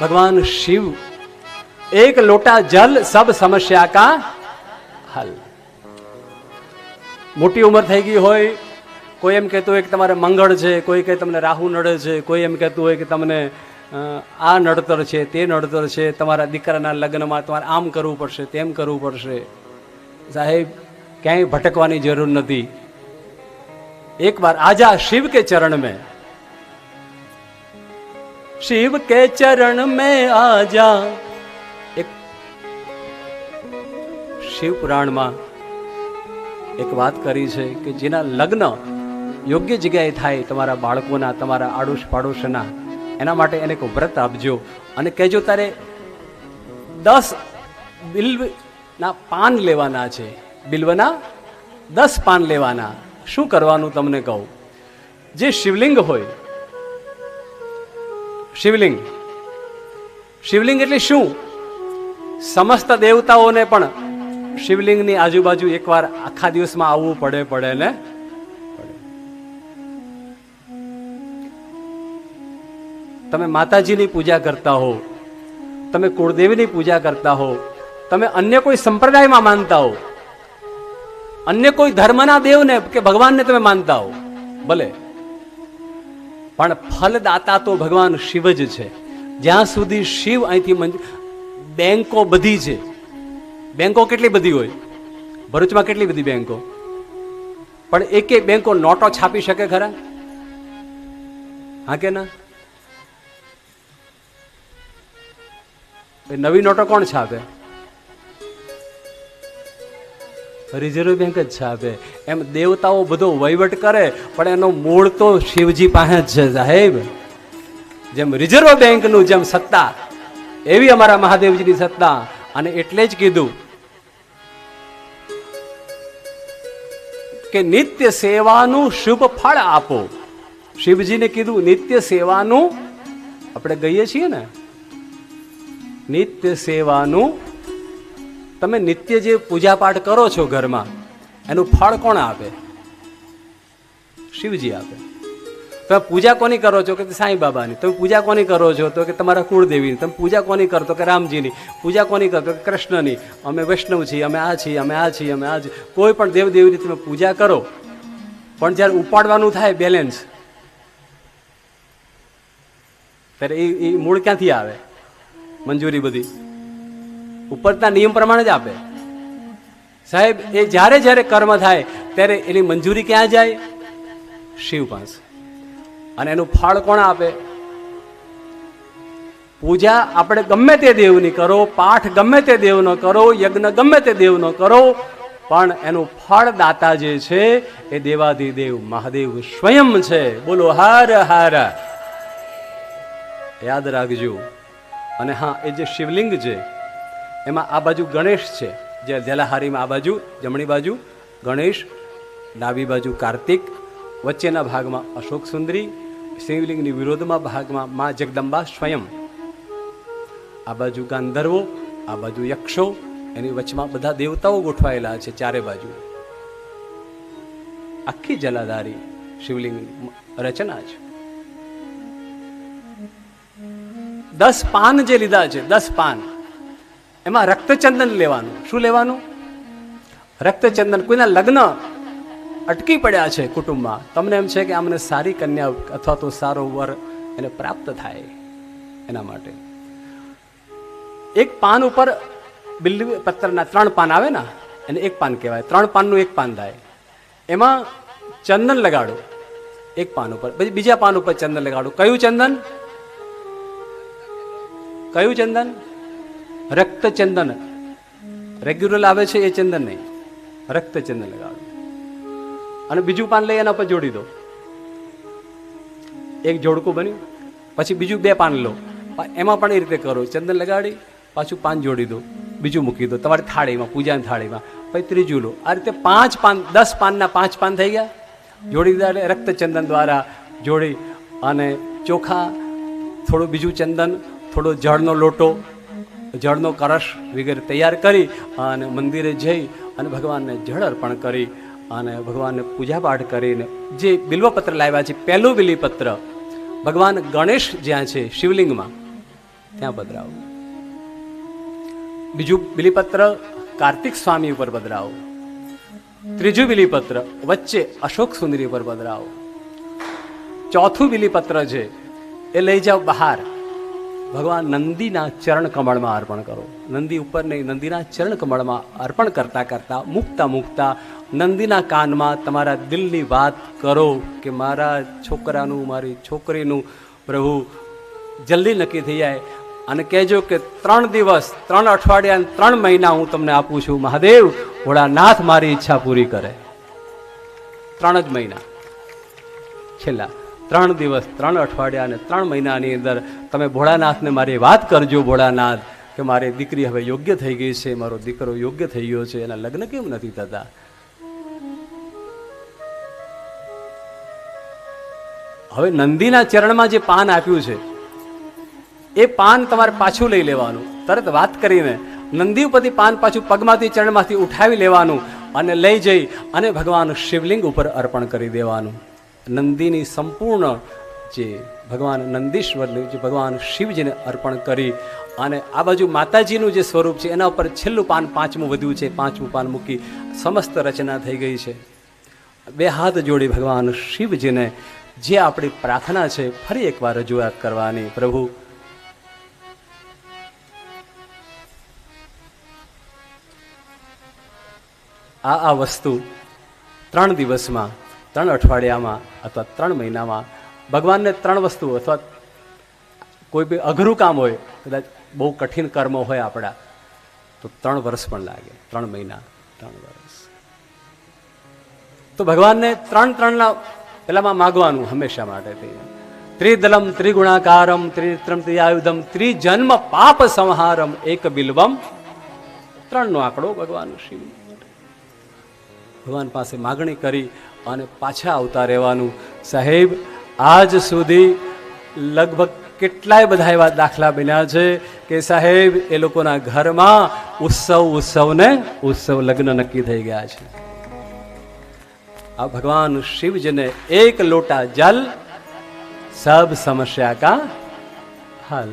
ભગવાન શિવ, એક લોટા જલ સબ સમસ્યા કા હલ. મોટી ઉંમર થઈ ગઈ હોય, કોઈ એમ કહેતું હોય કે તમારે મંગળ છે, કોઈ કહે તમને રાહુ નડે છે, કોઈ એમ કહેતું હોય કે તમને આ નડતર છે, તે નડતર છે, તમારા દીકરાના લગ્નમાં તમારે આમ કરવું પડશે, તેમ કરવું પડશે. સાહેબ, ક્યાંય ભટકવાની જરૂર નથી. એકવાર આજા શિવ કે ચરણ મેં. શિવ કે ચરણ મેં આજા. એક શિવ પુરાણમાં એક વાત કરી છે કે જેના લગ્ન યોગ્ય જગ્યાએ થાય તમારા બાળકોના, તમારા આડોશ પાડોશના એના માટે એને એક વ્રત આપજો. અને કહેજો, તારે દસ બિલ્વના પાન લેવાના છે. બિલ્વના દસ પાન લેવાના. શું કરવાનું તમને કહું? જે શિવલિંગ હોય શિવલિંગ. શિવલિંગ એટલે શું? સમસ્ત દેવતાઓને પણ શિવલિંગની આજુબાજુ એકવાર આખા દિવસમાં આવવું પડે પડે ને? તમે માતાજીની પૂજા કરતા હો, તમે કુળદેવીની પૂજા કરતા હો, તમે અન્ય કોઈ સંપ્રદાયમાં માનતા હો, અન્ય કોઈ ધર્મના દેવને કે ભગવાનને તમે માનતા હો, ભલે. પણ ફલદાતા તો ભગવાન શિવ જ છે. જ્યાં સુધી શિવ અહીંથી બેંકો બધી છે. બેંકો કેટલી બધી હોય? ભરૂચમાં કેટલી બધી બેંકો? પણ એક એક બેંકો નોટો છાપી શકે ખરા? હા કે ના? નવી નોટો કોણ છાપે? રિઝર્વ બેંક જ છાપે એમ દેવતાઓ બધો વહીવટ કરે, પણ એનો મૂળ તો શિવજી પાસે જ છે, સાહેબ. જેમ રિઝર્વ બેંકનું જેમ સત્તા, એવી અમારા મહાદેવજીની સત્તા. અને એટલે જ કીધું કે નિત્ય સેવાનું શુભ ફળ આપો. શિવજીને કીધું, નિત્ય સેવાનું, આપણે ગઈએ છીએ ને, નિત્ય સેવાનું તમે નિત્ય જે પૂજાપાઠ કરો છો ઘરમાં, એનું ફળ કોણ આપે? શિવજી આપે. તમે પૂજા કોની કરો છો કે સાંઈ બાબાની? તમે પૂજા કોની કરો છો તો કે તમારા કુળદેવીની? તમે પૂજા કોની કરતો કે રામજીની? પૂજા કોની કરતો કે કૃષ્ણની? અમે વૈષ્ણવ છીએ, અમે આ છીએ, અમે આ છીએ, અમે આ છીએ. કોઈ પણ દેવદેવીની તમે પૂજા કરો, પણ જ્યારે ઉપાડવાનું થાય બેલેન્સ ત્યારે એ મૂળ ક્યાંથી આવે? મંજૂરી બધી. ઉપરના નિયમ પ્રમાણે જ આપે. સાહેબ, એ જ્યારે જ્યારે કર્મ થાય, ત્યારે એની મંજૂરી ક્યાં જાય? શિવ પાસે. અને એનું ફળ કોણ આપે? પૂજા આપણે ગમે તે દેવની કરો, પાઠ ગમે તે દેવનો કરો, યજ્ઞ ગમે તે દેવનો કરો, પણ એનું ફળ દાતા જે છે, એ દેવાધિદેવ મહાદેવ સ્વયં છે. બોલો, હાર હાર. યાદ રાખજો. અને હા, એ જે શિવલિંગ છે એમાં આ બાજુ ગણેશ છે. જે જલાહારીમાં આ બાજુ, જમણી બાજુ ગણેશ, ડાબી બાજુ કાર્તિક, વચ્ચેના ભાગમાં અશોક સુંદરી, શિવલિંગની વિરોધમાં ભાગમાં મા જગદંબા સ્વયં. આ બાજુ ગાંધર્વો, આ બાજુ યક્ષો, એની વચમાં બધા દેવતાઓ ગોઠવાયેલા છે ચારે બાજુ. આખી જલાધારી શિવલિંગ રચના છે. દસ પાન જે લીધા છે, દસ પાન. એમાં રક્તચંદન લેવાનું. શું લેવાનું? રક્તચંદન. કોઈના લગ્ન અટકી પડ્યા છે કુટુંબમાં. તમને એમ છે કે આમને સારી કન્યા અથવા તો સારો વર એને પ્રાપ્ત થાય એના માટે. એક પાન ઉપર બિલ્લી પત્રના ત્રણ પાન આવે ને, એને એક પાન કહેવાય. ત્રણ પાનનું એક પાન થાય. એમાં ચંદન લગાડો. એક પાન ઉપર. પછી બીજા પાન ઉપર ચંદન લગાડો. કયું ચંદન? કયું ચંદન? રક્ત ચંદન રેગ્યુલર આવે છે એ ચંદન નહીં. રક્ત ચંદન લગાવે અને બીજું પાન લઈ એના પર જોડી દો. એક જોડકું બન્યું. પછી બીજું બે પાન લો. એમાં પણ એ રીતે કરો. ચંદન લગાડી, પાછું પાન જોડી દો. બીજું મૂકી દો. તમારી થાળીમાં પૂજાની થાળીમાં પછી ત્રીજું લો. આ રીતે પાંચ પાન, દસ પાનના પાંચ પાન થઈ ગયા. જોડી દીધા એટલે રક્તચંદન દ્વારા જોડી અને ચોખા, થોડું બીજું ચંદન, થોડો જળનો લોટો જળનો કળશ વગેરે તૈયાર કરી અને મંદિરે જઈ અને ભગવાનને જળ અર્પણ કરી અને ભગવાનને પૂજાપાઠ કરીને જે બિલ્વપત્ર લાવ્યા છે, પહેલું બિલીપત્ર, ભગવાન ગણેશ જ્યાં છે, શિવલિંગમાં, ત્યાં પધરાવો. બીજું બિલીપત્ર, કાર્તિક સ્વામી ઉપર પધરાવો. ત્રીજું બિલીપત્ર, વચ્ચે અશોક સુંદરી ઉપર પધરાવો. ચોથું બિલીપત્ર છે, એ લઈ જાઓ બહાર. ભગવાન નંદીના ચરણ કમળમાં અર્પણ કરો. નંદી ઉપર નહીં, નંદીના ચરણ કમળમાં અર્પણ કરતા કરતા, મૂકતા મૂકતા નંદીના કાનમાં તમારા દિલની વાત કરો કે મારા છોકરાનું, મારી છોકરીનું પ્રભુ જલ્દી નક્કી થઈ જાય. અને કહેજો કે ત્રણ દિવસ, ત્રણ અઠવાડિયા ત્રણ મહિના હું તમને આપું છું, મહાદેવ, ભોળાનાથ મારી ઈચ્છા પૂરી કરે. ત્રણ જ મહિના. છેલ્લા. ત્રણ દિવસ, ત્રણ અઠવાડિયા અને ત્રણ મહિનાની અંદર તમે ભોળાનાથને મારી વાત કરજો, ભોળાનાથ, કે મારી દીકરી હવે યોગ્ય થઈ ગઈ છે, મારો દીકરો યોગ્ય થઈ ગયો છે, એના લગ્ન કેમ નથી થતા? હવે નંદીના ચરણમાં જે પાન આપ્યું છે, એ પાન તમારે પાછું લઈ લેવાનું. તરત વાત કરીને નંદી ઉપરથી પાન પાછું પગમાંથી, ચરણમાંથી ઉઠાવી લેવાનું અને લઈ જઈ અને ભગવાન શિવલિંગ ઉપર અર્પણ કરી દેવાનું. નંદીની સંપૂર્ણ જે ભગવાન નંદીશ્વરને જે ભગવાન શિવજીને અર્પણ કરી અને આ બાજુ માતાજીનું જે સ્વરૂપ છે, એના ઉપર છેલ્લું પાન પાંચમું વધ્યું છે, પાંચમું પાન મૂકી સમસ્ત રચના થઈ ગઈ છે. બે હાથ જોડી ભગવાન શિવજીને જે આપણી પ્રાર્થના છે, ફરી એકવાર રજૂઆત કરવાની. પ્રભુ, આ આ વસ્તુ ત્રણ દિવસમાં ત્રણ અઠવાડિયામાં અથવા ત્રણ મહિનામાં ભગવાનને ત્રણ વસ્તુ અથવા કોઈ બી અઘરું કામ હોય, કદાચ બહુ કઠિન કર્મ હોય આપણા, તો ત્રણ વર્ષ પણ લાગે. ત્રણ મહિના, ત્રણ વર્ષ. તો ભગવાનને ત્રણ ત્રણના પેલામાં માગવાનું હંમેશા માટે ત્રિદલમ ત્રિગુણાકારમ, ત્રિત્રમ ત્રિઆયુધમ, ત્રિજન્મ પાપ સંહારમ, એક બિલ્વમ, ત્રણનો આંકડો ભગવાન શિવ ભગવાન પાસે માગણી કરી અને પાછા આવતા રહેવાનું. સાહેબ, આજ સુધી લગભગ કેટલાય બધા એવા દાખલા બન્યા છે કે સાહેબ, એ લોકોના ઘરમાં ઉત્સવ, ઉત્સવને ઉત્સવ લગ્ન નક્કી થઈ ગયા છે. આ ભગવાન શિવજીને એક લોટા જલ, સબ સમસ્યા કા હલ.